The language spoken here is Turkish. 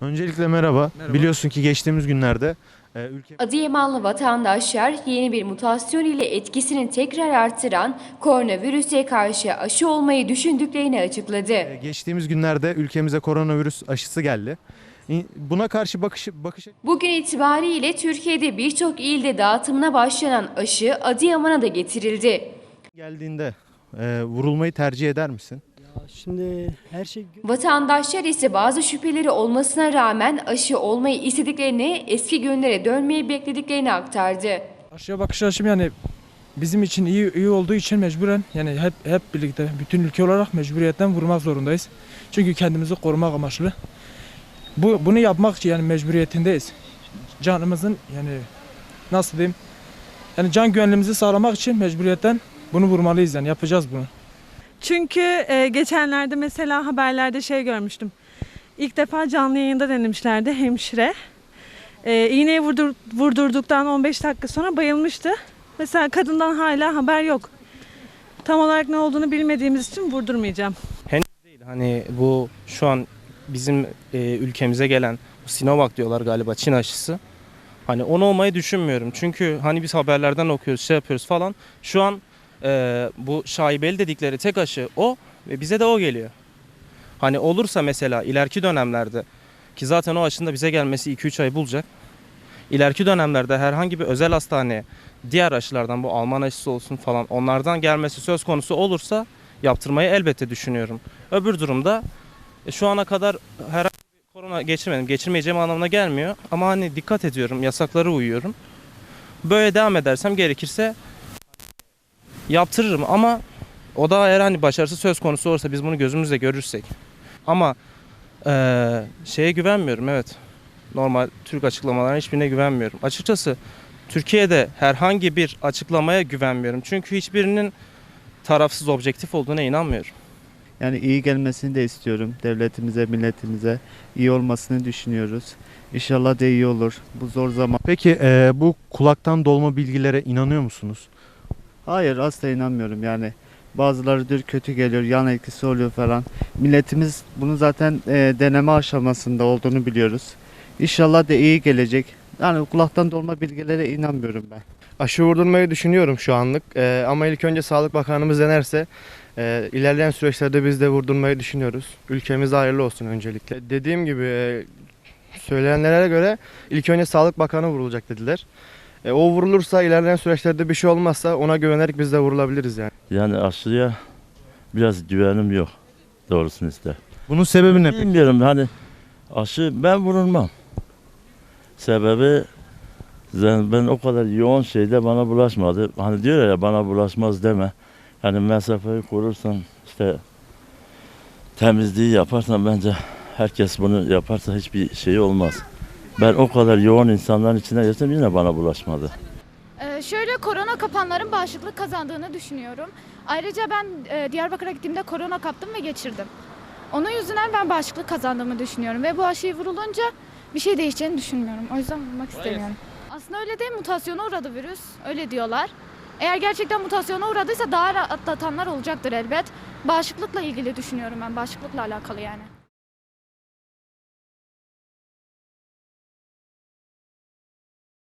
Öncelikle merhaba. Merhaba. Biliyorsun ki geçtiğimiz günlerde e, ülke Adıyamanlı vatandaşlar yeni bir mutasyon ile etkisini tekrar artıran koronavirüse karşı aşı olmayı düşündüklerini açıkladı. e, geçtiğimiz günlerde ülkemize koronavirüs aşısı geldi. Buna karşı bakış bakış Bugün itibariyle Türkiye'de birçok ilde dağıtımına başlanan aşı Adıyaman'a da getirildi. geldiğinde e, vurulmayı tercih eder misin? Şimdi her şey Vatandaşlar ise bazı şüpheleri olmasına rağmen aşı olmayı istediklerini, eski günlere dönmeyi beklediklerini aktardı. Aşıya bakış açım yani bizim için iyi iyi olduğu için mecburen yani hep hep birlikte bütün ülke olarak mecburiyetten vurmak zorundayız. Çünkü kendimizi korumak amaçlı. Bu bunu yapmak için yani mecburiyetindeyiz. Canımızın yani nasıl diyeyim? Yani can güvenliğimizi sağlamak için mecburiyetten bunu vurmalıyız yani yapacağız bunu. Çünkü e, geçenlerde mesela haberlerde şey görmüştüm. İlk defa canlı yayında denemişlerdi hemşire. E, iğneyi vurdur, vurdurduktan 15 dakika sonra bayılmıştı. Mesela kadından hala haber yok. Tam olarak ne olduğunu bilmediğimiz için vurdurmayacağım. değil. Hani bu şu an bizim e, ülkemize gelen Sinovac diyorlar galiba Çin aşısı. Hani onu olmayı düşünmüyorum. Çünkü hani biz haberlerden okuyoruz, şey yapıyoruz falan. Şu an e, bu şaibeli dedikleri tek aşı o ve bize de o geliyor. Hani olursa mesela ileriki dönemlerde ki zaten o aşının da bize gelmesi 2-3 ay bulacak. İleriki dönemlerde herhangi bir özel hastaneye diğer aşılardan bu Alman aşısı olsun falan onlardan gelmesi söz konusu olursa yaptırmayı elbette düşünüyorum. Öbür durumda e, şu ana kadar herhangi bir korona geçirmedim. Geçirmeyeceğim anlamına gelmiyor. Ama hani dikkat ediyorum, yasaklara uyuyorum. Böyle devam edersem gerekirse yaptırırım ama o da eğer hani başarısı söz konusu olursa biz bunu gözümüzle görürsek. Ama eee, şeye güvenmiyorum evet. Normal Türk açıklamalarına hiçbirine güvenmiyorum. Açıkçası Türkiye'de herhangi bir açıklamaya güvenmiyorum. Çünkü hiçbirinin tarafsız objektif olduğuna inanmıyorum. Yani iyi gelmesini de istiyorum. Devletimize, milletimize iyi olmasını düşünüyoruz. İnşallah da iyi olur. Bu zor zaman. Peki e, bu kulaktan dolma bilgilere inanıyor musunuz? Hayır asla inanmıyorum yani. Bazıları diyor kötü geliyor, yan etkisi oluyor falan. Milletimiz bunu zaten e, deneme aşamasında olduğunu biliyoruz. İnşallah da iyi gelecek. Yani kulaktan dolma bilgilere inanmıyorum ben. Aşı vurdurmayı düşünüyorum şu anlık Ee, ama ilk önce Sağlık Bakanımız denerse e, ilerleyen süreçlerde biz de vurdurmayı düşünüyoruz. Ülkemize hayırlı olsun öncelikle. Dediğim gibi e, söyleyenlere göre ilk önce Sağlık Bakanı vurulacak dediler. E, o vurulursa ilerleyen süreçlerde bir şey olmazsa ona güvenerek biz de vurulabiliriz yani. Yani aşıya biraz güvenim yok doğrusunu ister. Bunun sebebi ne peki? Bilmiyorum hani aşı ben vurulmam. Sebebi ben, ben o kadar yoğun şeyde bana bulaşmadı. Hani diyor ya bana bulaşmaz deme. Hani mesafeyi korursan işte temizliği yaparsan bence herkes bunu yaparsa hiçbir şey olmaz. Ben o kadar yoğun insanların içine geçtim yine bana bulaşmadı. Ee, şöyle korona kapanların bağışıklık kazandığını düşünüyorum. Ayrıca ben e, Diyarbakır'a gittiğimde korona kaptım ve geçirdim. Onun yüzünden ben bağışıklık kazandığımı düşünüyorum ve bu aşıyı vurulunca bir şey değişeceğini düşünmüyorum. O yüzden vurmak istemiyorum. Aslında öyle değil, mutasyona uğradı virüs. Öyle diyorlar. Eğer gerçekten mutasyona uğradıysa daha atlatanlar olacaktır elbet. Bağışıklıkla ilgili düşünüyorum ben, bağışıklıkla alakalı yani.